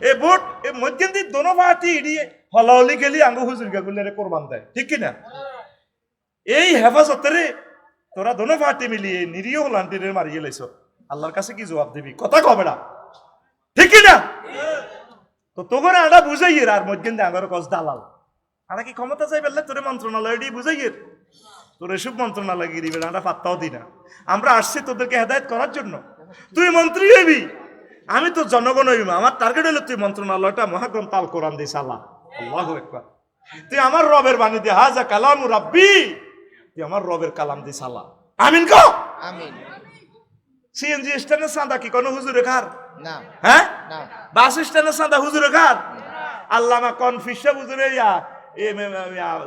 এ vote, এ মধ্যে দিয়ে দোনো পার্টি ইডিয়ে হলাহলি গেলি আঙ্গু হুজুর গাগুলের কোরবান দেয়। ঠিক কিনা? এই হেফাজতেরে তোরা দোনো পার্টি মিলিয়ে নিরীহ লান্টিনের মারিয়ে লাইছ আল্লাহর কাছে কি জবাব দিবি? কথা কবে না ঠিক কিনা? তো তোকে আটা বুঝাইয়ের আর মধ্যে দিয়ে আঙ্গার কস দালাল। আনা কি ক্ষমতা চাই বললে তোরে মন্ত্রণালয় দিয়ে বুঝাইয়ের? তোর এসব মন্ত্রণালয় গিয়ে দিবে আমরা পাত্তাও দিই না আমরা আসছি তোদেরকে হেদায়ত করার জন্য। তুই মন্ত্রী হইবি? আমি তো জনগণ হইব আমার টার্গেট হলো তুই মন্ত্রণালয়টা মহাগ্রন্থ আল কোরআন দিস আল্লাহ। আল্লাহু তুই আমার রবের বাণী দে হাজা কালাম রাব্বি। তুই আমার রবের কালাম this Allah. Amin co? Amin. CNG স্ট্যান্ডের সাদা কি কোনো হুজুরে খার না। হ্যাঁ? না। বাস স্ট্যান্ডের সাদা হুজুরে খার আল্লামা কনফিসা হুজুরে ইয়া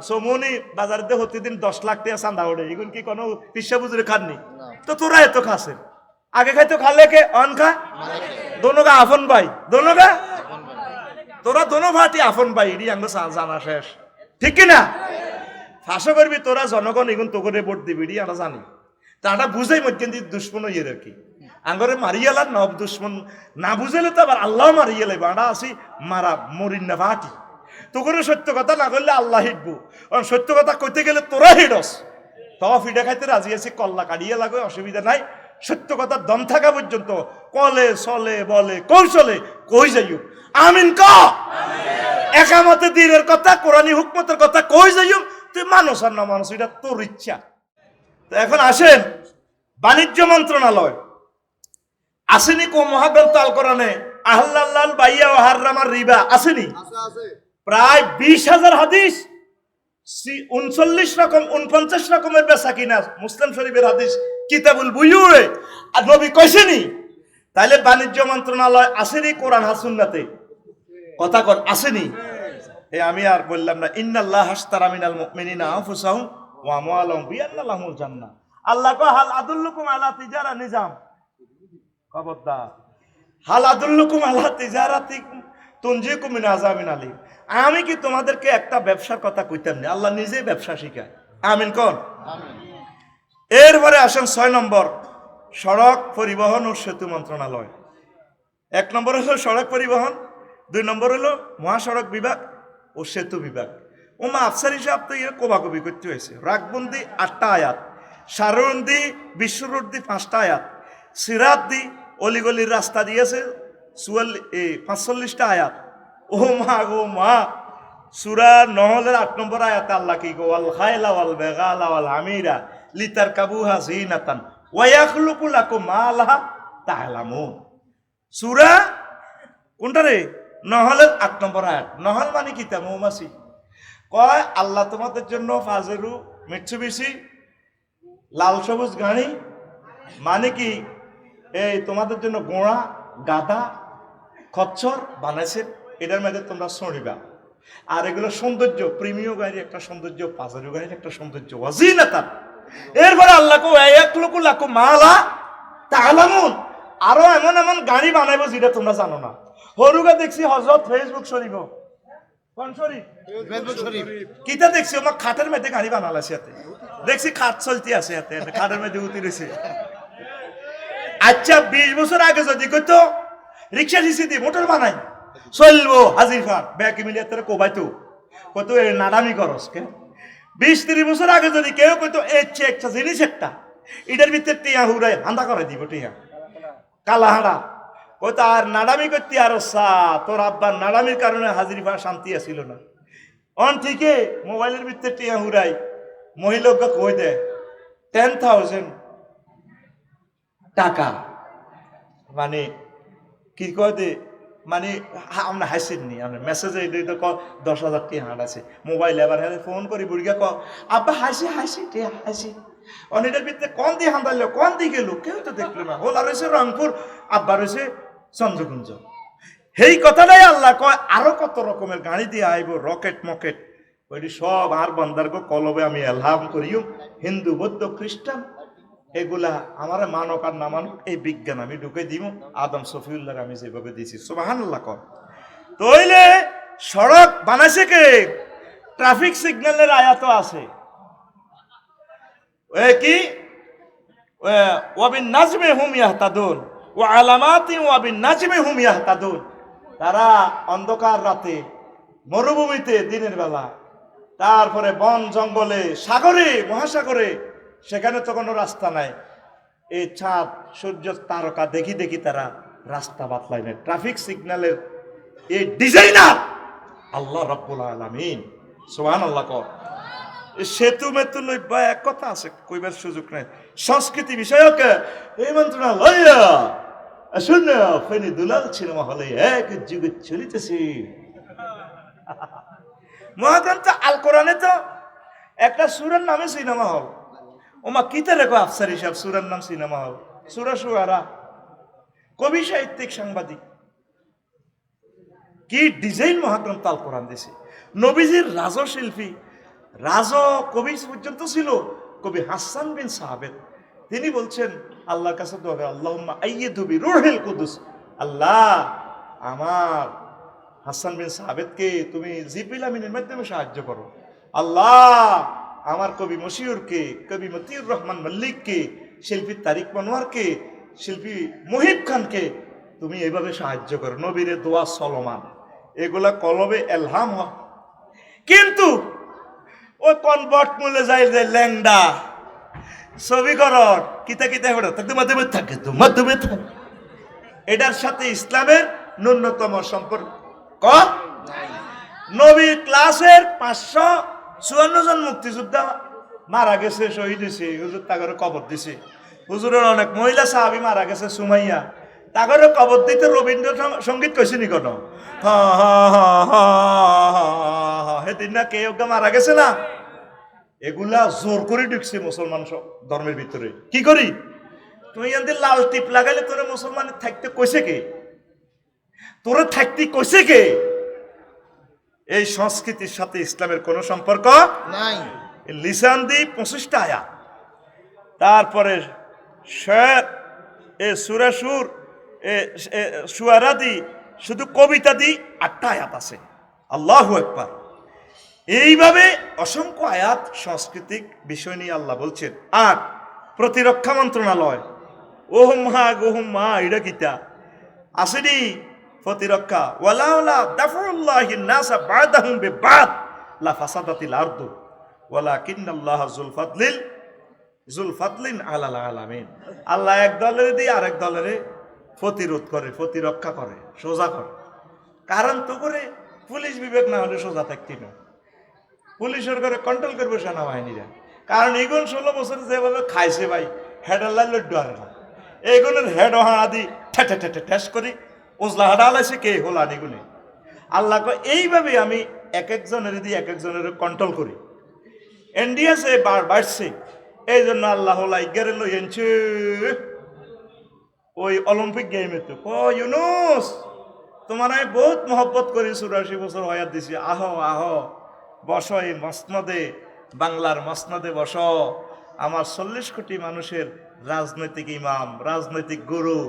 সমনি বাজার দিয়ে প্রতিদিন দশ লাখ টাকা চান্দা ওঠে এগুন কি কোনো পিসা বুঝুরে খাননি না। তো তোরা এত খাসেন? আগে খাইতো খালে কে? অন খা? গা আফন দোনো গা? তোরা দোনো ভাটি আফন ভাই এটি আঙ্গ জানা শেষ। ঠিক কি না ফাঁসো করবি, তোরা জনগণ এগুন তো করে ভোট দিবি এটি আমরা জানি। তাটা বুঝাই মধ্যে দুশ্মন ইয়ে আর কি। আঙ্গরে মারিয়ালার নব দুশ্মন, না বুঝাইলে তো আবার আল্লাহ মারিয়ে লাইব। আমরা আসি মারা মরিন না ভাটি। তো করে সত্য কথা না করলে আল্লাহ হিটবো। কারণ সত্য কথা কইতে গেলে তোরা হিডস তবা ফিডা খাইতে রাজি আছি, কল্লা কাটিয়ে লাগে অসুবিধা নাই। সত্য কথা দম থাকা পর্যন্ত কলে চলে বলে কৌশলে কই যাইও? আমিন ক? একামতে দিনের কথা কোরআনী হুকমতের কথা কই যাইও? তুই মানুষ আর না মানুষ এটা তোর ইচ্ছা। তো এখন আসেন বাণিজ্য মন্ত্রণালয়। আসেনি কো মহাগ্রন্থ আল কোরআনে আহ্লাল্লাল বাইয়া ও হাররামার রিবা। আসেনি? প্রায় বিশ হাজার হাদিস উনচল্লিশ রকম, উনপঞ্চাশ রকমের বেচা কিনা মুসলিম শরীফের হাদিস, কিতাবুল বুয়ুয়ে আর নবী কইছেনি তাইলে বাণিজ্য মন্ত্রণালয় আসেনি কোরআন হাসুন্নাতে কথা কর আসেনি? এ আমি আর বললাম না, ইন্নাল্লাহ হাস্তারা মিনাল মুমিনিনা আনফুসাহুম ওয়া আমওয়ালাহুম বিআন্না লাহুমুল জান্নাহ। আল্লাহ কয়, হাল আদুল্লুকুম আলা তিজারা নিজাম। খবরদার। হাল আদুল্লুকুম আলা তিজারাতি তুনজিকুম মিন আযাবিন আলিম। আমি কি তোমাদেরকে একটা ব্যবসার কথা কইতাম না? আল্লাহ নিজেই ব্যবসা শিখায়। আমিন কোন? এরপরে আসেন ছয় নম্বর সড়ক পরিবহন ও সেতু মন্ত্রণালয়। এক নম্বর হলো সড়ক পরিবহন দুই নম্বর হলো মহাসড়ক বিভাগ ও সেতু বিভাগ। ওমা আফসার হিসাব তো ইয়ে কোবাকবি করতে হয়েছে। রাগবন্দি আটটা আয়াত সারন্দি বিশ্বরুদ্দি পাঁচটা আয়াত সিরাদ্দি অলিগলির রাস্তা দিয়েছে চুয়াল্লিশ পাঁচচল্লিশটা আয়াত। ও মা গো মা। সুরা নহলের আট নম্বর আয়াত আল্লাহ কি গো আল খাইলা, ওয়াল বেগালা, ওয়াল আমিরা লিতার কাবুহা জিনাতান মা লাহা তাহলামুন। সুরা কোনটা রে? নহলের আট নম্বর আয়াত। নহল মানে কি তা? মৌমাছি। কয়, আল্লাহ তোমাদের জন্য ফাজেরু মিটসুবিশি লাল সবুজ গাড়ি মানে কি? এই তোমাদের জন্য গোড়া, গাদা, খচ্চর বানাইছে এটার মধ্যে তোমরা সরিবা আর এগুলো সৌন্দর্য প্রেমীয় গাড়ির একটা সৌন্দর্য পাজারু গাড়ির একটা সৌন্দর্য ওয়াজিনাতান এরপরে আল্লাহ কো এক লোক লাকো মালা তাহলামুন আরও এমন এমন গাড়ি বানাইবো যেটা তোমরা জানো না। হরুগা দেখছি হজরত ফেসবুক শরীফ কিতা দেখছি? আমার খাটের মধ্যে গাড়ি বানালাছে এতে দেখছি খাট চলতে আছে এতে খাটের মধ্যে উঠে রয়েছে আচ্ছা বিশ বছর আগে যদি কইতো রিক্সা সিসি দি মোটর বানাই। চলবো খান ব্যাক মিলিয়ে তোর কোবাইতো। কত নাডামি করস, কে? বিশ ত্রিশ বছর আগে যদি কেউ কইতো, এ একটা জিনিস একটা। এটার ভিতরে টিয়া হুড়াই হান্দা করে দিব, টিয়া। কালা হাঁড়া। কই তো আর নাডামি করতে আর সা, তোর আব্বার নাডামির কারণে হাজির ভা শান্তি আসিল না। অন ঠিকই মোবাইলের ভিতরে টিয়া হুড়াই মহিলাকে কই দে টেন থাউজেন্ড টাকা। মানে কি কয় দে? মানে আমরা হাসির নি আমরা মেসেজে এটা তো ক দশ হাজার টিয়া হাঁট আছে। মোবাইলে এবার হ্যাঁ ফোন করি, বুড়িকে ক আব্বা, হাসি হাসি, টিয়া, হাসি। অনেকটার ভিতরে কন দিয়ে হান্দাইলো কন দিয়ে গেল কেউ তো দেখল না। ওলা রয়েছে রংপুর, আব্বা রয়েছে চন্দ্রকুঞ্জ সেই কথাটাই আল্লাহ কয়, আরও কত রকমের গাড়ি দিয়ে আইব, রকেট, মকেট? ওইটি সব আর বন্দারগো কলবে আমি এলহাম করিও হিন্দু, বৌদ্ধ খ্রিস্টান এগুলা আমার মানক আর না মানক, এই বিজ্ঞান আমি ঢুকে দিব। আদম সফিউল্লাহ আমি যেভাবে দিয়েছি। সুবাহান আল্লাহ কর। তইলে সড়ক বানাইছে কে? ট্রাফিক সিগন্যালের আয়াত আছে। কি? ওয়াবিন নাজমে হুম ইয়াহতাদুন। ও আলামাতি ওয়াবিন নাজমে হুম ইয়াহতাদুন। তারা অন্ধকার রাতে মরুভূমিতে দিনের বেলা, তারপরে বন জঙ্গলে, সাগরে, মহাসাগরে সেখানে তো কোনো রাস্তা নাই। এই চাঁদ সূর্য, তারকা, দেখি দেখি তারা রাস্তা বাতলাই নেয়। ট্রাফিক সিগন্যালের এই ডিজাইনার আল্লাহ রব্বুল আলমিন। সোহান আল্লাহ কর সেতু মেতু লইবা এক কথা আছে, কইবার সুযোগ নাই। সংস্কৃতি বিষয়ক, এই মন্ত্রণালয় শুন ফেনি দুলাল সিনেমা হলে এক যুগে চলিতেছে। মহাগ্রন্থ আল কোরআনে তো একটা সুরের নামে সিনেমা হল। ওমা কিতে রেখো আফসার হিসাব সুরের নাম সিনেমা হল। সুরা কবি সাহিত্যিক সাংবাদিক। কি ডিজাইন মহাক্রম আল কোরআন দিছে। নবীজির রাজ শিল্পী রাজ কবি পর্যন্ত ছিল কবি হাসান বিন সাহাবেদ তিনি বলছেন আল্লাহর কাছে দোয়া করে, আল্লাহুম্মা আইয়িদহু রুহিল কুদুস। আল্লাহ আমার হাসান বিন সাহাবেদকে তুমি জিবিল আমিনের মাধ্যমে সাহায্য করো। আল্লাহ আমার কবি মশিউরকে কবি মতিউর রহমান মল্লিককে শিল্পী তারিক মনোয়ারকে শিল্পী মুহিব খানকে তুমি এইভাবে সাহায্য করো। নবীরে দোয়া সলমান। এগুলা কলবে এলহাম হয়। কিন্তু ওই কনভার্ট মূল্যে যাই যে ল্যাংডা। ছবি করর কিতা কিতা হলো তাকে মাধ্যমে থাকে তো মাধ্যমে থাকে। এটার সাথে ইসলামের ন্যূনতম সম্পর্ক। ক? নবী ক্লাসের পাঁচশো চুয়ান্ন জন মুক্তিযোদ্ধা মারা গেছে, শহীদ হয়েছে, হুজুর তাগরে কবর দিছে। হুজুরের অনেক মহিলা সাহাবি মারা গেছে, সুমাইয়া। তাগরে কবর দিতে রবীন্দ্র সংগীত কইছে নি কোনো? হা হা হা হা হা হা সেদিন না কে ওকে মারা গেছে না? এগুলা জোর করে ঢুকছে মুসলমান ধর্মের ভিতরে। কি করি? তুই এনতে লাল টিপ লাগাইলে তোরে মুসলমানের থাকতে কইছে কে? তোরে থাকতে কইছে কে? এই সংস্কৃতির সাথে ইসলামের কোনো সম্পর্ক নাই। লিসান দি পঁচিশটা আয়া তারপরে শের এ সুরাসুর এ এ সুয়ারা দি শুধু কবিতা দি আটটা আয়াত আছে। আল্লাহ একবার এইভাবে অসংখ্য আয়াত সাংস্কৃতিক বিষয় নিয়ে আল্লাহ বলছেন। আর প্রতিরক্ষা মন্ত্রণালয় ওহম মা গোহম মা এটা গীতা আসেনি প্রতিরক্ষা। ওয়ালা ওয়ালা দাফুল্লাহি নাসা বাদাহুম বিবাদ। লা ফাসাদাতিল আরদু। ওয়ালা কিন্নাল্লাহ যুল ফাদলিল জুল ফাদলিন আলাল আলামিন। আল্লাহ এক দলের দিয়ে আরেক দলের প্রতিরোধ করে, প্রতিরক্ষা করে, সোজা করে। কারণ তো করে পুলিশ বিবেক না হলে সোজা থাকতি না পুলিশের করে কন্ট্রোল করবে সেনাবাহিনীরা। কারণ এগুন ষোলো বছর যেভাবে খাইছে ভাই হেডার লাইল ডরে না। এইগুনের হেড হাড়া দি ঠেটে ঠেটে ঠেস করি উজলা হাডা লাইছে কে হোলা নিগুনে আল্লাহ এইভাবে আমি এক একজনের দিয়ে এক একজনের কন্ট্রোল করি ইন্ডিয়াসে বার বাড়ছে। এই জন্য আল্লাহ লাইগারে লই এনছে। ওই অলিম্পিক গেমে তো। ইউনুস, তোমার আমি বহুত মহব্বত করি, চুরাশি বছর হয়াত দিছি। আহ আহ, বস এই মসনদে, বাংলার মসনদে বস। আমার চল্লিশ কোটি মানুষের রাজনৈতিক ইমাম, রাজনৈতিক গুরু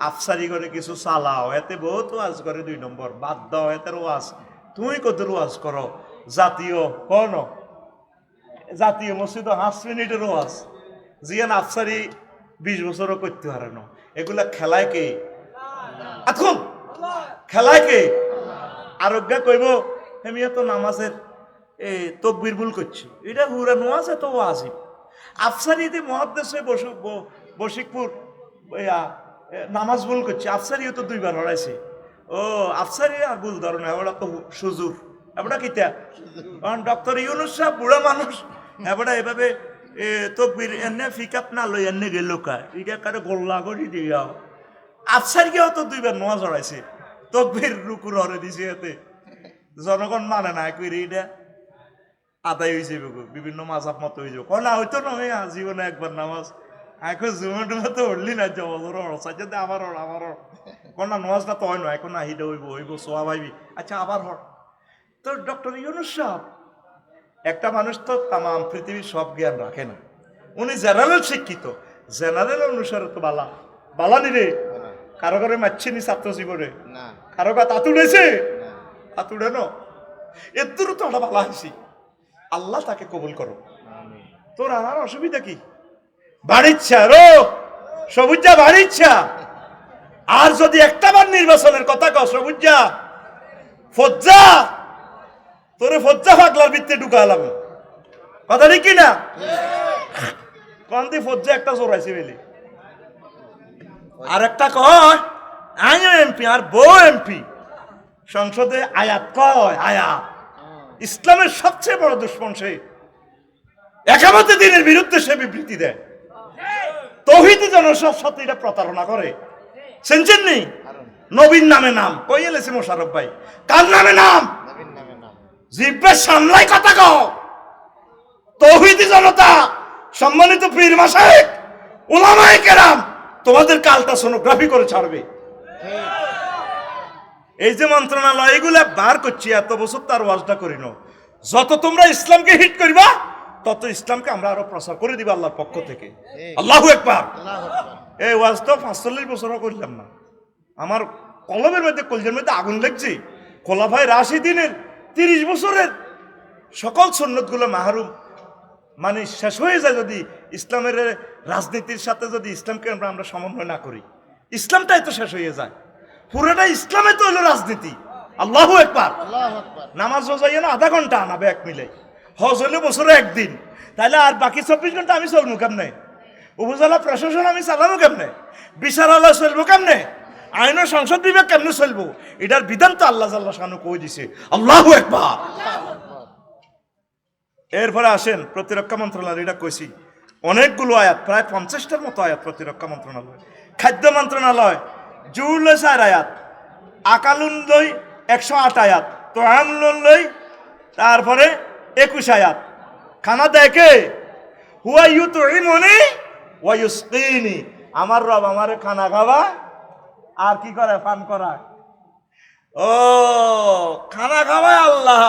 আফসারি করে কিছু চালাও এতে বহুত ওয়াজ করে দুই নম্বর। বাদ দাও এতে ওয়াজ। তুমি কত ওয়াজ করো? জাতীয় কোন? জাতীয় মসজিদ পাঁচ মিনিটের ওয়াজ। জিয়ান আফসারি বিশ বছরও করতে পারে না। এগুলা খেলায় কে? এখন খেলায় কে? আরোগ্যা কইব হেমিয়া তো নামাজের এ তকবির ভুল করছি। এটা হুরা নোয়াজ এত ওয়াজিব। আফসারি দি মহাদ্দেশে বসু ব- বশিকপুর এ, নামাজ ভুল করছে, আফসারিও তো দুইবার হরাইছে ও, আফসারি আর ভুল ধরো না এবার তো সুজুর। এবার কিতা? কারণ ডক্টর ইউনুস সাহেব বুড়া মানুষ এবার এভাবে তকবির এনে ফিকাপ না লই এনে গেল এটা কারে গোল্লা করি দিয়া আফসারিকেও তো দুইবার নোয়া জড়াইছে তকবির রুকুর হরে দিছে এতে। জনগণ মানে না করি এটা আদায় হয়ে যাবে বিভিন্ন মাজাব মতো হয়ে যাবে না হয়তো নয় জীবনে একবার নামাজ এখন জুমে টুমে তো উঠলি না জবর সাইজে দে আবার হর আবার হর কোন না নামাজটা তো হয় না এখন আহিদে হইব হইব সোয়া ভাইবি আচ্ছা আবার হর তো ডক্টর ইউনুস সাহেব একটা মানুষ তো তাম পৃথিবীর সব জ্ঞান রাখে না উনি জেনারেল শিক্ষিত জেনারেল অনুসারে তো বালা বালা নি রে কারও করে মারছে নি ছাত্র জীবনে কারও কা তাতুড়েছে না হাতুড়ে ন এর দূর তো একটা ভালো হাসি আল্লাহ তাকে কবুল করো তোর আমার অসুবিধা কি বাড়িচ্ছা রো সবুজা, বাড়িচ্ছা! আর যদি একটা বার নির্বাচনের কথা কস বুঝা ফজ্জা! তোরে ফজ্জা ফাগলার ভিত্তি ঢুকালাম। কথা ঠিক কিনা? না কন্তি ফজ্জা একটা জোরাইছে বেলি। আর একটা কয় আমিও এমপি আর বউ এমপি। সংসদে আয়াত কয়, আয়াত। ইসলামের সবচেয়ে বড় দুশ্মন সে। একামতে দিনের বিরুদ্ধে সে বিবৃতি দেয়। তহিদি জনসব সাথে এটা প্রতারণা করে। শুনছেন নি? নবীন নামে নাম। কই এলেছে মোশারফ ভাই? কার নামে নাম? জিব্বে সামলাই কথা কও। তৌহিদি জনতা সম্মানিত পীর মাসায়েক ওলামায়ে কেরাম তোমাদের কালটা সোনোগ্রাফি করে ছাড়বে। এই যে মন্ত্রণালয় এগুলা বার করছি এত বছর তার ওয়াজটা করিনো। যত তোমরা ইসলামকে হিট করবা তত ইসলামকে আমরা আরও প্রচার করে দিবা আল্লাহর পক্ষ থেকে। আল্লাহু একবার এই ওয়াজ তো পাঁচচল্লিশ বছরও করলাম না। আমার কলমের মধ্যে কলজের মধ্যে আগুন লাগছে। খোলাফাই রাশি দিনের তিরিশ বছরের সকল সন্ন্যতগুলো মাহরুম মানে শেষ হয়ে যায় যদি ইসলামের রাজনীতির সাথে যদি ইসলামকে আমরা আমরা সমন্বয় না করি। ইসলামটাই তো শেষ হয়ে যায়। পুরোটা ইসলামে তো হলো রাজনীতি। আল্লাহু একবার নামাজ যাইও না আধা ঘণ্টা আনাবে এক মিলে। হজ হলে বছরে একদিন। তাহলে আর বাকি চব্বিশ ঘণ্টা আমি চলবো কেমনে? উপজেলা প্রশাসন আমি চালাবো কেমনে? বিচারালয় চলবো কেমনে? আইন ও সংসদ বিভাগ কেমনে চলবো? এটার বিধান তো আল্লাহ আল্লাহ শানু কই দিছে। আল্লাহু একবার এরপরে আসেন প্রতিরক্ষা মন্ত্রণালয়, এটা কইছি। অনেকগুলো আয়াত, প্রায় পঞ্চাশটার মতো আয়াত প্রতিরক্ষা মন্ত্রণালয়। খাদ্য মন্ত্রণালয় জুর লই চার আয়াত আকালুন লই একশো আট আয়াত তো আমলুন লই তারপরে একুশ আয়াত। খানা দেখে হুয়া ইউ তো মনে ওয়াইউসকিনি আমার রব আমারে খানা খাওয়া আর কি করে? পান করা। ও, খানা খাওয়ায় আল্লাহ।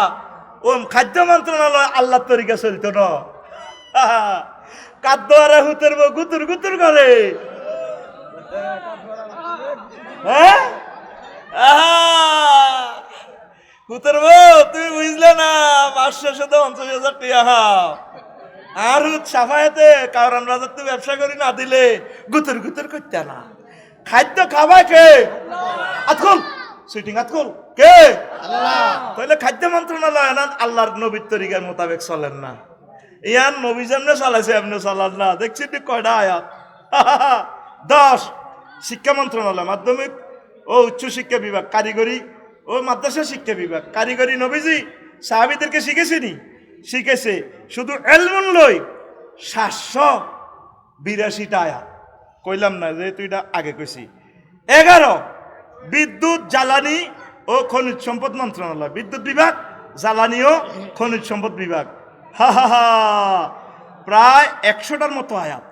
ও, খাদ্য মন্ত্রণালয় আল্লাহ তরিকা চলতো না। কাদ্য আর হুতের গুতুর গুতুর করে। হ্যাঁ? বউ তুমি বুঝলে না পাঁচশো শত পঞ্চাশ হাজার টিয়া হাও। আর সাফায়েতে কারণ রাজার তো ব্যবসা করি না দিলে গুতুর গুতুর করতে না। খাদ্য খাওয়ায় কে? আতকুল সুইটিং আতকুল কে? তাহলে খাদ্য মন্ত্রণালয় না আল্লাহর নবীর তরিকার মোতাবেক চলেন না। ইয়ান নবী যেমনে চালাইছে এমনি চালান না। দেখছি ঠিক কয়টা আয়াত। দশ শিক্ষা মন্ত্রণালয় মাধ্যমিক ও উচ্চ শিক্ষা বিভাগ কারিগরি ও মাদ্রাসা শিক্ষা বিভাগ। কারিগরি নবীজি সাহাবিদেরকে শিখেছেনি শিখেছে শুধু এলমুন লই সাতশো বিরাশিটা আয়াত। কইলাম না যে তুই এটা আগে কইছি। এগারো, বিদ্যুৎ, জ্বালানি ও খনিজ সম্পদ মন্ত্রণালয়। বিদ্যুৎ বিভাগ, জ্বালানি ও খনিজ সম্পদ বিভাগ। হা হা হা। প্রায় একশোটার মতো আয়াত।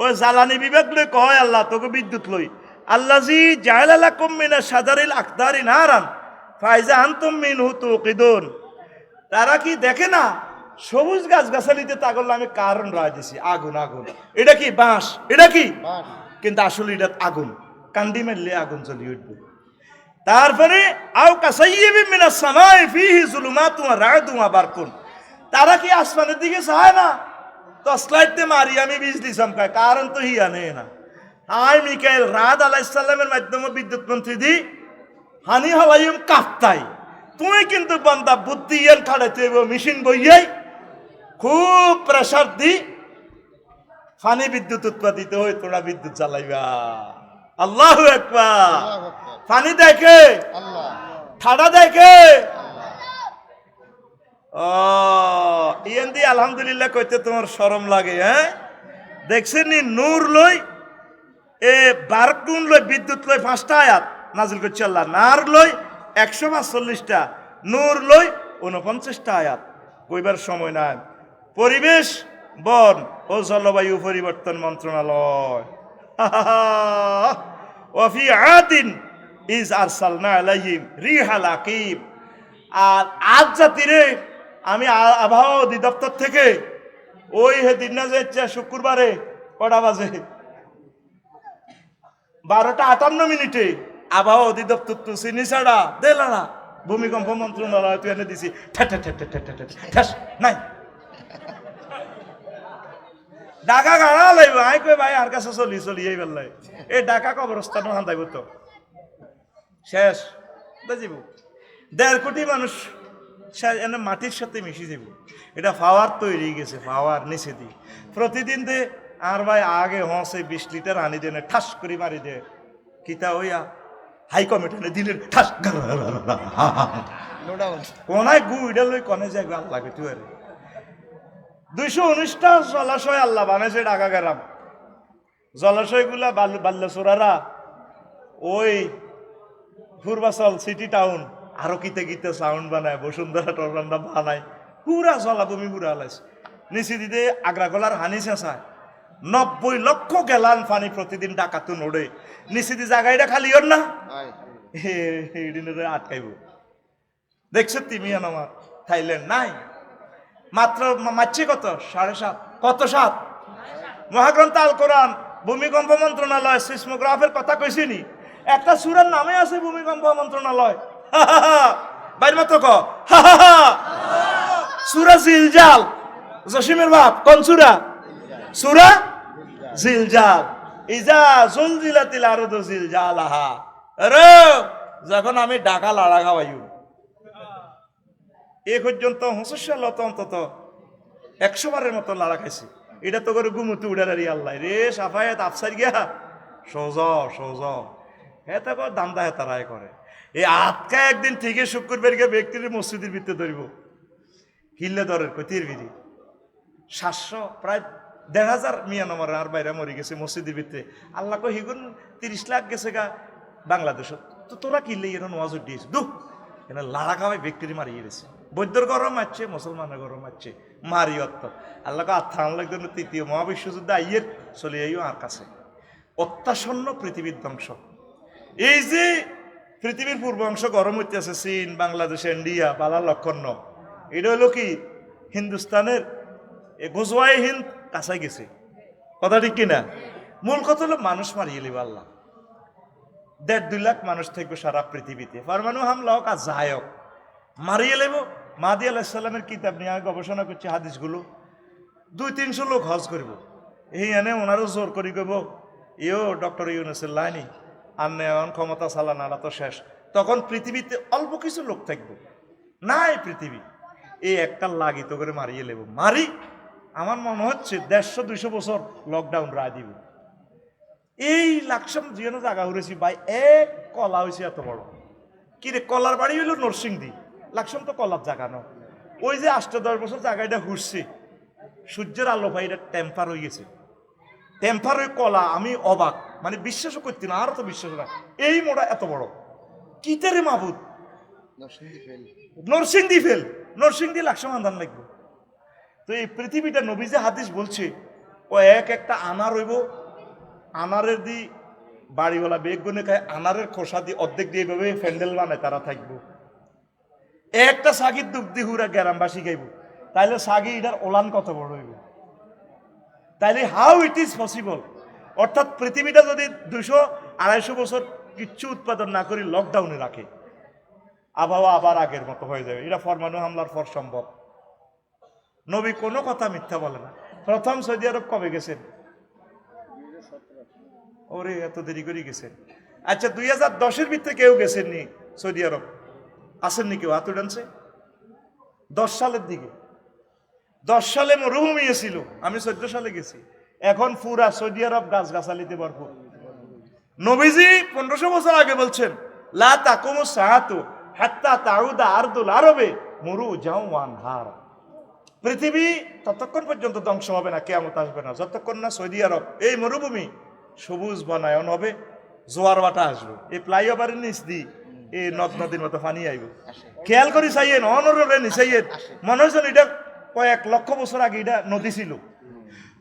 ও জ্বালানি বিভাগ লই কয় আল্লাহ, তোকে বিদ্যুৎ লই। আল্লাহ জি জায়লালা কম্মিনা সাজারিল আখতারি নারান। ফাইজা আন্তম মিন হুতু কিদুন তারা কি দেখে না? সবুজ গাছ গাছালিতে তা করলে আমি কারণ রায় দিছি। আগুন আগুন। এটা কি বাঁশ? এটা কি? কিন্তু আসলে এটা আগুন। কান্দি মারলে আগুন জ্বলি উঠবে। তারপরে আও কাসাইয়িবিন মিনাস সামাই ফিহি যুলুমাতুন ওয়া রা'দুন ওয়া বারকুন। তারা কি আসমানের দিকে চায় না? তো স্লাইডতে মারি আমি বিজলি চমকায় কারণ তো হিয়া নেই না। আই মিকাইল রাত আলাইসাল্লামের মাধ্যমে বিদ্যুৎ মন্ত্রী দি হানি হাওয়াইম কাপ্তাই তুমি কিন্তু বান্দা বুদ্ধি ইয়ান খাড়াইতে মেশিন বইয়াই খুব প্রেসার দি ফানি বিদ্যুৎ উৎপাদিত হই তোমরা বিদ্যুৎ চালাইবা আল্লাহ একবার ফানি দেখে। ঠাডা দেখে। ইয়ান দি আলহামদুলিল্লাহ কইতে তোমার শরম লাগে হ্যাঁ? দেখছেন নূর লই এ বারকুন লই বিদ্যুৎ লই পাঁচটা আয়াত। নাজিল করছে আল্লাহ। নার লই একশো পাঁচচল্লিশটা, নূর লই উনপঞ্চাশটা আয়াত। কইবার সময় নাই। পরিবেশ, বন ও জলবায়ু পরিবর্তন মন্ত্রণালয়। ওফি আদিন ইজ আরসালনা আলাইহিম রিহাল আকিব আর আজ জাতিরে আমি আবহাওয়া অধিদপ্তর থেকে ওই হেদিন না যে শুক্রবারে কটা বাজে? বারোটা আটান্ন মিনিটে আবহাওয়া অধিদপ্তর তো চিনি ছাড়া দেলা না ভূমিকম্প মন্ত্রণালয় তুই এনে দিছি। ঠ্যাস নাই। ডাকা গাড়া লাইব আই কই ভাই আর কাছে চলি চলি এই বেলায় এই ডাকা কবরস্থান হান্দাইব তো শেষ। বুঝিব দেড় কোটি মানুষ এনে মাটির সাথে মিশে যাব। এটা পাওয়ার তৈরি গেছে পাওয়ার নিচে দি প্রতিদিন দে, আর ভাই, আগে হসে বিশ লিটার আনি দেনে ঠাস করে মারি দে। কিতা হইয়া হাই কমিটি দিলেন ঠাস কোনায় গু ইডা লই কনে যায় গাল লাগে তুই আরে দুইশো উনিশটা জলাশয় আল্লাহ বানাইছে ঢাকা গেরাম। জলাশয়গুলা বাল্য বাল্যচোরারা ওই পূর্বাচল সিটি টাউন আরও কিতে কিতে সাউন্ড বানায় বসুন্ধরা টরবান্ধা বানায়। পুরা জলাভূমি পুরা আলাইছে। নিচে দিতে আগ্রা গলার হানি চেঁচায় নব্বই লক্ষ গেলান পানি প্রতিদিন ডাকাতুন ওড়ে নিচে দি জায়গাটা খালি ওর না? আটকাইব। দেখছ তিমি আমার থাইল্যান্ড নাই। মাত্র মারছে কত? সাড়ে সাত। কত সাত? মহাগ্রন্থ আল কোরআন ভূমিকম্প মন্ত্রণালয় সিসমোগ্রাফের কথা কইছিনি একটা সুরের নামে আছে ভূমিকম্প মন্ত্রণালয়। বাইর মতো ক। সুরা জিলজাল। জসিমের বাপ কোন সুরা? সুরা জিলজাল। ইজা জুলজিলাতিল আরদু জিলজালাহা। আরে, যখন আমি ডাকা লাড়া খাওয়াইও এ পর্যন্ত হুঁসুসাল অন্তত একশো বারের মতো লাড়া খাইছি। এটা তো করে গুমুতি উড়ারি আল্লাহ রে, সাফায়াত আফসার গিয়া, সৌজ সৌজ। হেতা কর দামদা হেতারায় করে। এই আটকা একদিন ঠিকই শুক্রবার গিয়ে ব্যক্তির মসজিদের ভিতরে ধরিব। হিল্লে দরের কতির বিধি। সাতশো, প্রায় দেড় হাজার মিয়া নম্বর আর বাইরে মরে গেছে মসজিদের ভিতরে। আল্লাহ কো হিগুন তিরিশ লাখ গেছে গা বাংলাদেশত। তো তোরা কিনলে এর নওয়াজ দিয়েছে? দু, এনে লাড়া খাওয়াই ব্যক্তির মারিয়ে গেছে বৈদ্যর গরম মারছে মুসলমানের গরম মারছে মারি অত্ত। আল্লাহ আত্মা আল্লাহ তৃতীয় মহাবিশ্বযুদ্ধ আইয়ের চলে আইও আর কাছে। অত্যাসন্ন পৃথিবীর ধ্বংস। এই যে পৃথিবীর পূর্ব অংশ গরম হইতে আছে চীন, বাংলাদেশ, ইন্ডিয়া বালা লক্ষণ এটা হলো কি? হিন্দুস্তানের গোজওয়াই হিন্দ কাছাই গেছে। কথা ঠিক কিনা? মূল কথা হলো মানুষ মারিয়ে লিব আল্লাহ। দেড় দুই লাখ মানুষ থাকবে সারা পৃথিবীতে। পরমাণু হামলা হোক আর যাই হোক, মারিয়ে লেব। মাদি আলাহিসাল্লামের কিতাব নিয়ে আমি গবেষণা করছি, হাদিসগুলো। দুই তিনশো লোক হজ করব। এই এনে ওনারও জোর করি কইব ইও ডক্টর ইউনুসের লাইনি, আর নে, এখন ক্ষমতা চালানারা তো শেষ। তখন পৃথিবীতে অল্প কিছু লোক থাকব। নাই পৃথিবী। এই একটা লাগিত করে মারিয়ে লেব। মারি আমার মনে হচ্ছে দেড়শো দুইশো বছর লকডাউন রায় দিব এই লাকসাম জিয়ানো জায়গা উড়েছি ভাই এক কলা হয়েছে এত বড়। কি রে কলার বাড়ি হইল নরসিংদী। লাকসাম তো কলার জায়গা ন। ওই যে আষ্ট দশ বছর জায়গাটা ঘুরছে। সূর্যের আলো ভাই এটা টেম্পার হয়ে গেছে। টেম্পার ওই কলা আমি অবাক। মানে বিশ্বাসও করতি না আরও তো বিশ্বাস না এই মোড়া এত বড়। কিতারে মাহবুদ নরসিংদী ফেল। নরসিংদী লাকসাম আন্দান লাগবে। তো এই পৃথিবীটা নবীজে হাদিস বলছে, ও এক একটা আনার হইব। আনারের দি বাড়িওয়ালা বেগুনে খায়, আনারের খোসা দিয়ে অর্ধেক দিয়ে এভাবে ফ্যান্ডেল বানায় তারা থাকব। একটা সাগির দুঃখ দি হুরা গ্রামবাসী খাইব। তাইলে সাগি এটার ওলান কত বড় হইব? তাইলে হাউ ইট ইজ পসিবল অর্থাৎ পৃথিবীটা যদি দুশো আড়াইশো বছর কিচ্ছু উৎপাদন না করে লকডাউনে রাখে, আবহাওয়া আবার আগের মতো হয়ে যাবে। এটা পরমাণু হামলার পর সম্ভব। নবী কোনো কথা মিথ্যা বলে না। প্রথম সৌদি আরব কবে গেছেন? ওরে, এত দেরি করে গেছেন। আচ্ছা দুই হাজার দশের ভিতরে কেউ গেছেননি সৌদি আরব? আসেননি কেউ? হাত উঠানছে। দশ সালের দিকে। দশ সালে মরুভূমি ছিল আমি চোদ্দ সালে গেছি। এখন পুরা সৌদি আরব গাছ গাছালিতে ভরপুর। নবীজি পনেরোশো বছর আগে বলছেন, লা তাকুমু সাহাতু হাত্তা তাউদা আরদুল আরবে মুরু যাও ওয়ান হার পৃথিবী ততক্ষণ পর্যন্ত ধ্বংস হবে না কেমন আসবে না। যতক্ষণ না সৌদি আরব এই মরুভূমি সবুজ বনায়ন হবে জোয়ার বাটা আসবে। এই ফ্লাইওভারের নিচ দি এই নদ নদীর মতো পানি আইব। খেয়াল করি চাইয়েন অনরে নিচাইয়েন মনে এটা কয়েক লক্ষ বছর আগে এটা নদী ছিল।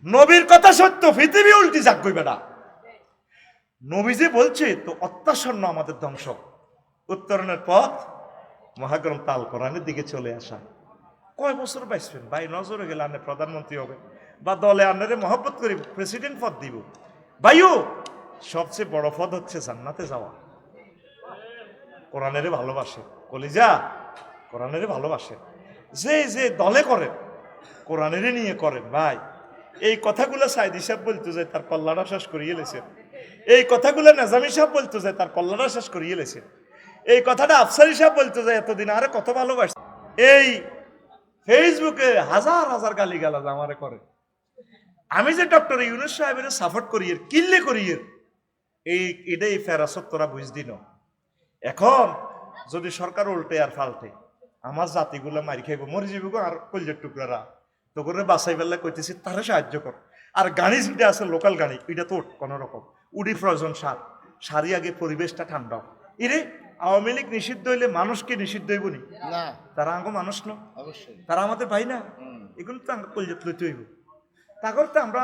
নবীর কথা সত্য পৃথিবী উল্টি যাক কই বেটা নবী যে বলছে তো অত্যাসন্ন আমাদের ধ্বংস। উত্তরণের পথ মহাগ্রন্থ আল কোরআনের দিকে চলে আসা। কয় বছর বাঁচবেন ভাই, নজরে গেলে আনে প্রধানমন্ত্রী হবে। বা দলে আন্নারে মহব্বত করি প্রেসিডেন্ট পদ দিব। ভাইও, সবচেয়ে বড় পদ হচ্ছে জান্নাতে যাওয়া। কোরআনেরে ভালোবাসে। কলিজা, কোরআনেরে ভালোবাসে। যে যে দলে করেন, কোরআনেরে নিয়ে করেন, ভাই। এই কথাগুলো সাইদ হিসাব বলতো যে, তার কল্লাটা শেষ করিয়ে লেছেন এই কথাগুলো নাজামি সাহেব বলতো যে, তার কল্লাটা শেষ করিয়ে লেছেন এই কথাটা আফসারি সাহেব বলতে যায় এতদিন আরে কত ভালোবাসে। এই ফেসবুকে হাজার হাজার গালি গালাজ আমারে করে। আমি যে ডক্টর ইউনুস সাহেবের সাপোর্ট করি, এর কিল্লে করি, এর এই এটাই ফেরাসত তোরা বুঝ দিন এখন যদি সরকার উল্টে আর ফাল্টে আমার জাতিগুলো মারি খাইব, মরে যাব আর কলজের টুকরারা। তো করে বাসাই বেলা কইতেছি, তারা সাহায্য কর। আর গাড়ি যেটা আছে লোকাল গাড়ি, এটা তো কোনো রকম উডি প্রয়োজন সার। সারি আগে পরিবেশটা ঠান্ডা ইরে আওয়ামী লীগ নিষিদ্ধ হইলে মানুষকে নিষিদ্ধ হইব নি? না। তারা আঙ্গ মানুষ ন? অবশ্যই। তারা আমাদের ভাই না? এগুলো তো আমরা কলজাত লইতে হইব। তাগর তো আমরা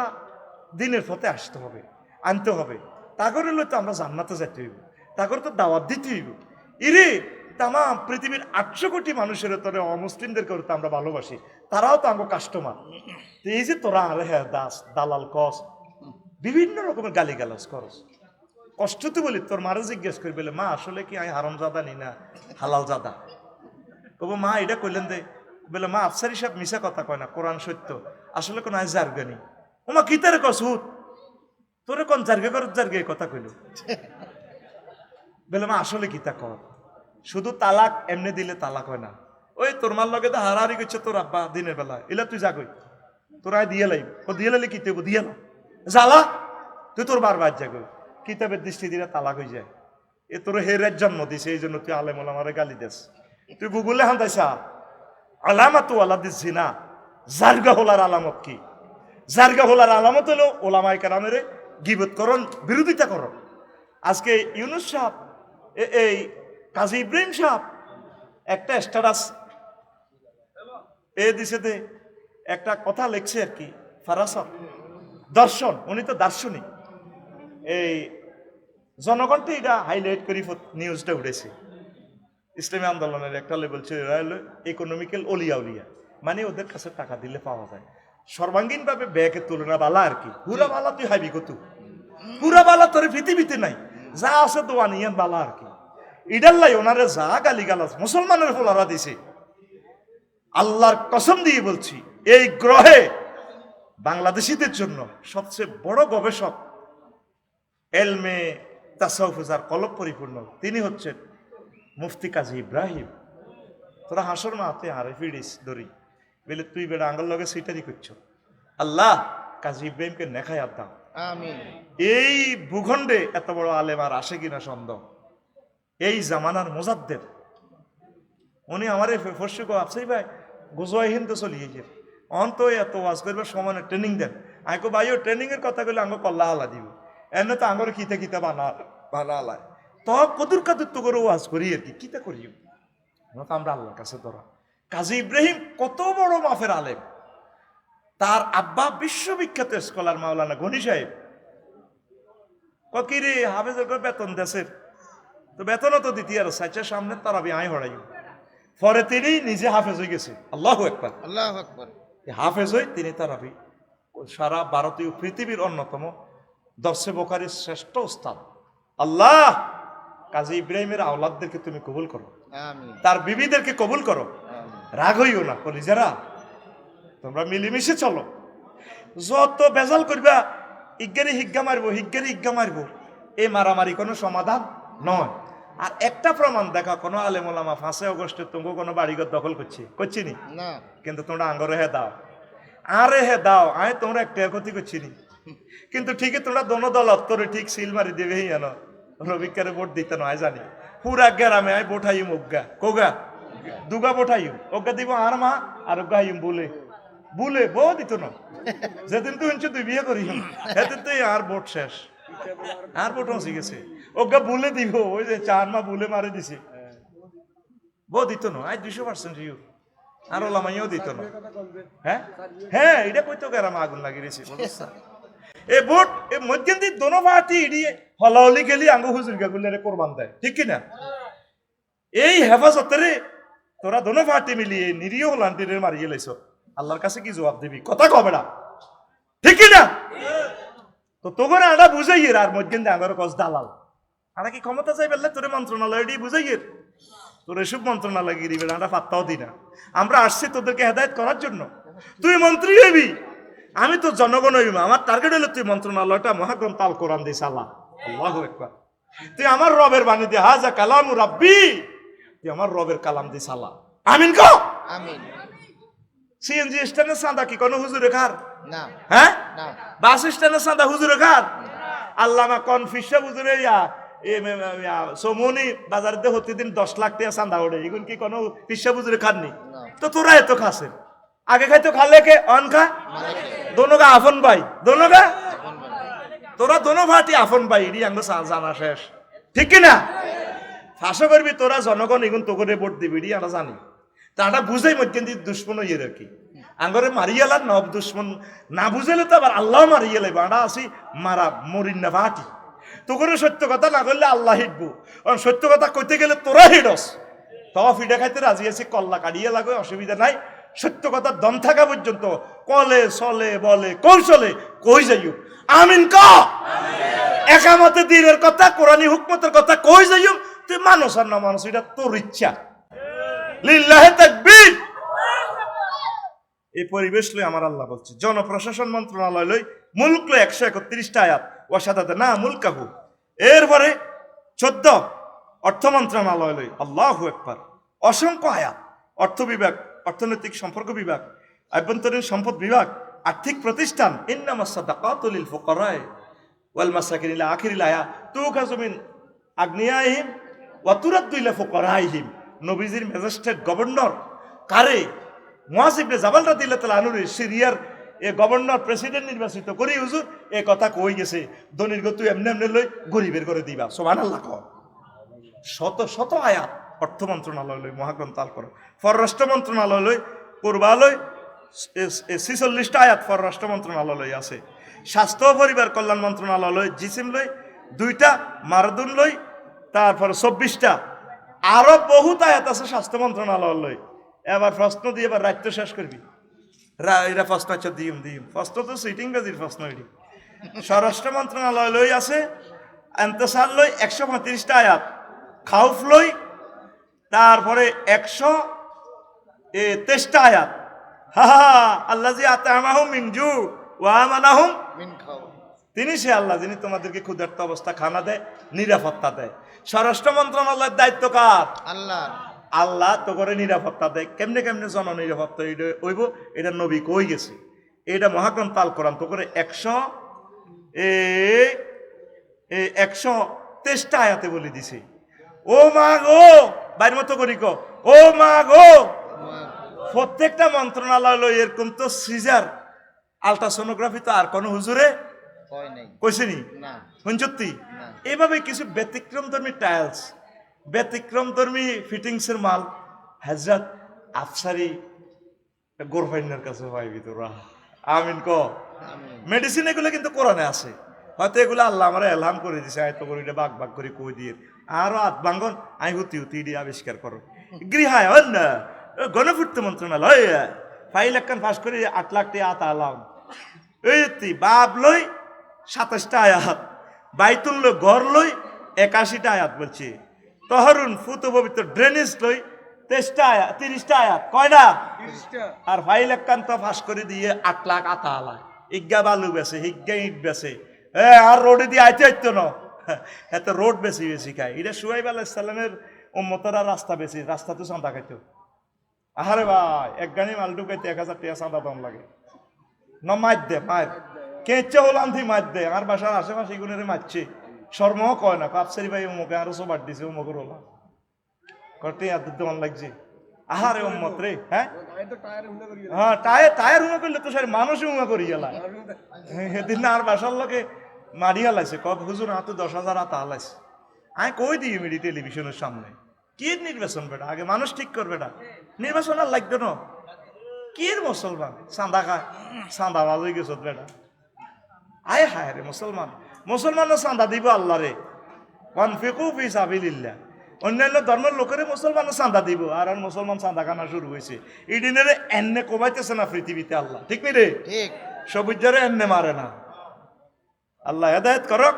দিনের পথে আসতে হবে আনতে হবে। তা করে লইতে আমরা জান্নাতে যেতে হইব। তাগর তো দাওয়াত দিতে হইব। ইরে তামাম পৃথিবীর আটশো কোটি মানুষের তোরে অমুসলিমদের করে তো আমরা ভালোবাসি। তারাও তো আঙ্গ কাস্টমার তো এই যে তোরা আরে হ্যাঁ দাস দালাল কস বিভিন্ন রকমের গালি গালাজ করস। কষ্ট তো বলি, তোর মারে জিজ্ঞেস করি, বলে, মা, আসলে কি আমি হারম জাদা নি না হালাল জাদা কব মা, এটা কইলেন দে। বলে, মা, আফসারি সাহেব মিশা কথা কয় না, কোরআন সত্য। আসলে কোন আজ জার্গানি ও মা কিতারে কস হুত? তোরে কোন জার্গে কর জার্গে কথা কইল? বলে, মা, আসলে কিতা কর? শুধু তালাক এমনি দিলে তালাক হয় না। ওই তোর মার লগে তো হারাহারি করছে তোর আব্বা দিনের বেলা এলা তুই যা কই। তোরা দিয়ে লাইব ও দিয়ে লাইলে কি দেবো দিয়ে না জ্বালা তুই তোর বারবার যাগো কিতাবের দৃষ্টি দিলে তালাক হয়ে যায়। এ তোর হেরের জন্ম দিছে, এই জন্য তুই আলেমল আমারে গালি দেস। তুই গুগলে হান্দাইছা আলামাতু আলাদিস জিনা, জারগা হোলার আলামত কি? জারগা হোলার আলামত হলো ওলামাই কারামের গিবত করণ, বিরোধিতা করণ। আজকে ইউনুস সাহ এই কাজী ইব্রাহিম সাহ একটা স্ট্যাটাস এ দিছে দে একটা কথা লিখছে আর কি ফারাসত দর্শন, উনি তো দার্শনিক। এই জনগণকে এটা হাইলাইট করি নিউজটা উঠেছে। ইসলামী আন্দোলনের একটা লেভেল ছিল এরা হলো ইকোনমিক্যাল অলিয়া মানে ওদের কাছে টাকা দিলে পাওয়া যায়। সর্বাঙ্গীনভাবে ব্যাগের তুলনা বালা আর কি? পুরা বালা তুই হাইবি কত? পুরা বালা তোর পৃথিবীতে নাই। যা আছে দোয়া নিয়ে বালা আর কি? ইডাল্লাই ওনারে যা গালি গালাজ মুসলমানের ফোলারা দিছে। আল্লাহর কসম দিয়ে বলছি এই গ্রহে বাংলাদেশিদের জন্য সবচেয়ে বড় গবেষক এলমে তাসাউফুজার কলব পরিপূর্ণ। তিনি হচ্ছেন মুফতি কাজী ইব্রাহিম। তোরা হাসর মাতে হারে ফিরিস দরি বলে তুই বেড়া আঙ্গল লগে সিটারি করছ। আল্লাহ কাজী ইব্রাহিমকে নেখায় আর দাও। এই ভূখণ্ডে এত বড় আলেম আর আসে কিনা সন্দেহ? এই জামানার মোজাদ্দের উনি আমার ফর্সি গো আপসাই ভাই গোজোয়াই হিন্দু চলিয়ে যে। অন্ত এত ওয়াজ করবার সময় ট্রেনিং দেন। কো ভাইও ট্রেনিং এর কথা কইলে আঙ্গ কল্লা হালা দিব। এনে তো আঙ্গর কিতে কিতে বানা বানা হালায় তো কদুর কাদুর তো করে ওয়াজ করি আর কি কিতা করি আমরা আল্লাহর কাছে ধরা কাজী ইব্রাহিম কত বড় মাফের আলেম। তার আব্বা বিশ্ববিখ্যাত স্কলার মাওলানা গনি সাহেব। কিরে হাফেজের করে বেতন দেশের তো বেতনও তো দিতি আর সাইচার সামনে তার আমি আয় হড়াই পরে তিনি নিজে হাফেজ হয়ে গেছে। আল্লাহ একবার আল্লাহ আকবর। এই হাফেজ হয়ে তিনি তারাবি সারা ভারতীয় পৃথিবীর অন্যতম দর্শে বোকারির শ্রেষ্ঠ উস্তাদ। আল্লাহ! কাজী ইব্রাহিমের আওলাদদেরকে তুমি কবুল করো। তার বিবিদেরকে কবুল করো। রাগ হইও না। কলিজারা তোমরা মিলেমিশে চলো। যত বেজাল করবা ইজ্ঞানি হিজ্ঞা মারবো হিজ্ঞানি হিজ্ঞা মারবো এই মারামারি কোনো সমাধান নয়। আর একটা প্রমাণ দেখা কোনো আলেমোলামা ফাঁসে অগস্টে তুমি কোনো বাড়িঘর দখল করছি। করছি নি? না। কিন্তু তোমরা আঙ্গরে হে দাও। আরে হে দাও আয় তোমরা একটা ক্ষতি করছি নি। কিন্তু ঠিকই তোমরা দোনো দল অত্তরে ঠিক সিল মারি দেবে যেন রবিকারে ভোট দিতে নয় জানি। পুরা গ্রামে আয় বোঠাইম অজ্ঞা কোগা? দুগা বোঠাইম অজ্ঞা দিব আর মা, আর হাইম বলে। বলে, বউ দিত না। যেদিন তুই হচ্ছে তুই বিয়ে করি সেদিন তুই আর ভোট শেষ। আর ভোট হসি গেছে। অজ্ঞা বলে দিব, ওই যে চার মা বলে মারে দিছে। বউ দিত না আজ দুশো পার্সেন্ট ইউ আর ওলামাইও দিত না। হ্যাঁ? হ্যাঁ এটা কইতো গেরাম আগুন লাগিয়ে দিয়েছে এ ভোট, এ মধ্যেন দিয়ে দোনো পার্টি ইডিয়ে হলাহলি গেলি আঙ্গ হুজুর গাগুলের কোরবান দেয়। ঠিক কি না? এই হেফাজতেরে তোরা দোনো পার্টি মিলিয়ে নিরীহ হলান্টিরে মারিয়ে লাইছ আল্লাহর কাছে কি জবাব দিবি? কথা কবে না ঠিক কি না? তো তোকে আডা বুঝাইয়ের আর মধ্যেন দিয়ে আঙ্গর কস দালাল। আরা কি ক্ষমতা চাই বললে তোরে মন্ত্রণালয় দিয়ে বুঝাইয়ের তোর এসব মন্ত্রণালয় গিয়ে দিবে আমরা পাত্তাও দিই না। আমরা আসছি তোদেরকে হেদায়ত করার জন্য। তুই মন্ত্রী হইবি। আমি তো জনগণ আমার টার্গেট হলো তুই মন্ত্রণালয়টা মহাগ্রন্থ আল কোরআন দিস আল্লাহ। আল্লাহ একবার তুই আমার রবের বাণী দিয়ে হাজা কালাম রাব্বি। তুই আমার রবের কালাম দি সালা আমিন কো? আমিন। সিএনজি স্ট্যান্ডে সাদা কি কোনো হুজুরে খার না। হ্যাঁ? বাস স্ট্যান্ডে সাদা হুজুরে খার আল্লামা কনফিসা হুজুরে ইয়া সমনি বাজারে প্রতিদিন দশ লাখ টাকা চান্দা ওড়ে এগুন কি কোনো পিসা হুজুরে খাননি। তো তোরা এত খাসেন। আগে খাইতো খালে কে? অন খা? দোনোগা আফন ভাই, দোনোগা? তোরা দোনো ভাটি আফন ভাই এটি আঙ্গ জানা শেষ। ঠিক কি না ফাঁসো করবি তোরা জনগণ এগুন তো করে ভোট দিবি এটি আমরা জানি। তাটা বুঝাই মধ্যে দিয়ে দুশ্মন ইয়ে রাখি আঙ্গরে মারিয়ালার নব দুশ্মন। না বুঝাইলে তো আবার আল্লাহ মারিয়ে লাইব। আমরা আসি মারা মরিন না ভাটি তো করে সত্য কথা না করলে আল্লাহ হিটবো। কারণ সত্য কথা কইতে গেলে তোরা হিডস তবা ফিডা খাইতে রাজি আছি, কল্লা কাটিয়ে লাগে অসুবিধা নাই। সত্য কথা দম থাকা পর্যন্ত কলে চলে বলে কৌশলে কই যাইও? আমিন ক? একামতে দিনের কথা কোরআনী হুকমতের কথা কই যাইও? তুই মানুষ আর না মানুষ এটা তোর ইচ্ছা। লিল্লাহে তাকবীর। এই পরিবেশ লই আমার আল্লাহ বলছে জনপ্রশাসন মন্ত্রণালয় লই মুলক লই একশো একত্রিশটা আয়াত ওয়াসাদাতে না মুলকাহু। এরপরে চোদ্দ অর্থ মন্ত্রণালয় লই আল্লাহু একবার। অসংখ্য আয়াত অর্থ বিভাগ অর্থনৈতিক সম্পর্ক বিভাগ, আভ্যন্তরীণ সম্পদ বিভাগ, আর্থিক প্রতিষ্ঠান। ইন্নামা সাদাকাতুল লিল ফুকারায়ে ওয়াল মাসাকিন ইলা আখিরিল আয়া তুখাযু মিন আগ্নিয়াহিম ওয়া তুরাদ্দু ইলা ফুকারাইহিম। নবীজির ম্যাজিস্ট্রেট গভর্নর কারে মুয়াজ ইবনে জাবাল রাদিয়াল্লাহু তাআলা আনহু সিরিয়ার এ গভর্নর প্রেসিডেন্ট নির্বাচিত করি, হুজুর, এ কথা কই গেছে? দনির গতু এমনি এমনি লই গরিবের করে দিবা। সুবহানাল্লাহ কর শত শত আয়াত। অর্থ মন্ত্রণালয় লই মহাগ্রন্থ আল করো পররাষ্ট্র মন্ত্রণালয় লই পূর্বালয় ছিচল্লিশটা আয়াত পররাষ্ট্র মন্ত্রণালয় লই আছে। স্বাস্থ্য পরিবার কল্যাণ মন্ত্রণালয় লই জিসিম লই দুইটা মারাদুন লই তারপর চব্বিশটা। আরও বহুত আয়াত আছে স্বাস্থ্য মন্ত্রণালয় লই এবার প্রশ্ন দিয়ে এবার রাত্য শেষ করবি। রা- এরা প্রশ্ন আচ্ছা দিম দিম। প্রশ্ন তো সিটিং বাজির প্রশ্ন এটি। স্বরাষ্ট্র মন্ত্রণালয়লৈ আছে এন্তেসার লই একশো পঁয়ত্রিশটা আয়াত। খাউফ লই তারপরে একশো এ তেইশটা আয়াত। হা হা আল্লাহ জি মিনজু ওয়ামানাহুম মিন তিনি সে আল্লাহ যিনি তোমাদেরকে ক্ষুধার্ত অবস্থা খানা দেয় নিরাপত্তা দেয়। স্বরাষ্ট্র মন্ত্রণালয়ের দায়িত্ব কার? আল্লাহ। আল্লাহ তো করে নিরাপত্তা দেয়। কেমনে কেমনে জন নিরাপত্তা এটা হইব? এটা নবী কই গেছে? এটা মহাগ্রন্থ তাল কোরআন তো করে একশো এ এ একশো তেষ্টা আয়াতে বলে দিছে। ও মা গো! বাইর মতো করি ক। ও মা গো! প্রত্যেকটা মন্ত্রণালয় এরকম তো সিজার আলট্রাসোনোগ্রাফি তো আর কোনো হুজুরে হয় নাই। কইছেনি না? পঞ্চত্তি না। এইভাবে কিছু ব্যতিক্রম ধর্মী টাইলস ব্যতিক্রম ধর্মী ফিটিংসের মাল হাজরাত আফসারি গোরফাইনের কাছে পাইবি তোরা আমিন ক। মেডিসিন এগুলো কিন্তু কোরআনে আছে। হয়তো এগুলো আল্লাহ আমার এলহাম করে দিছে আয়ত্ত করে বাগ বাগ করে কই দিয়ে। আরও আত বাঙ্গন আই হুতি হুতি দিয়ে আবিষ্কার করো। গৃহায় অন্য গণপূর্ত মন্ত্রণালয় ফাইল একখান ফাঁস করে আট লাখ টাকা আত আলাম। এই বাপ লই সাতাশটা আয়াত। বাইতুল ঘর লই একাশিটা আয়াত বলছি। তহরুন ফুত পবিত্র ড্রেনেজ লই তেইশটা আয়াত তিরিশটা আয়াত কয় না? আর ফাইল একান্ত ফাঁস করে দিয়ে আট লাখ আতা আলায়। ইজ্ঞা বালু বেছে হিজ্ঞা ইট বেছে। এ আর রোডে দিয়ে আইতে আইতো না। এত রোড বেশি বেশি খায়। এটা সুয়াইব আলাইসাল্লামের উম্মতরা রাস্তা বেশি রাস্তা তো চাঁদা খাইতো আহারে ভাই এক গাড়ি মাল ঢুকাইতে এক হাজার টাকা চাঁদা দাম লাগে। ন মার দে মার কেঁচে হলাম তুই মার দে আমার বাসার আশেপাশে এগুলো মারছে। শর্ম কয় না কাপসারি ভাই উমুকে আরও সবার দিছে উমুকের হলাম করতে এত দোকান লাগছে। আহারে উম্মত রে হ্যাঁ? হ্যাঁ টায়ার টায়ার উমা করলে তো সারি মানুষ উমা করি গেলা সেদিন আর বাসার লোকে মারি হালাইছে কব হুজুর হাতে দশ হাজার হাতে হালাইছে। আমি কই দিই মিডি টেলিভিশনের সামনে? কি নির্বাচন বেটা? আগে মানুষ ঠিক করবে বেটা নির্বাচন আর লাগবে না। কি মুসলমান? চাঁদা খায় চাঁদা বাজ গেছত বেটা। আয় হায় রে মুসলমান। মুসলমানও চাঁদা দিব আল্লাহ রে। কনফিকু ফি সাবিলিল্লাহ। অন্যান্য ধর্মের লোকেরে মুসলমানও চাঁদা দিব। আর আর মুসলমান চাঁদা খানা শুরু হয়েছে। এই দিনের এনে কমাইতেছে না পৃথিবীতে আল্লাহ। ঠিক নি রে? ঠিক। সবুজারে এনে মারে না। আল্লাহ হেদায়ত করক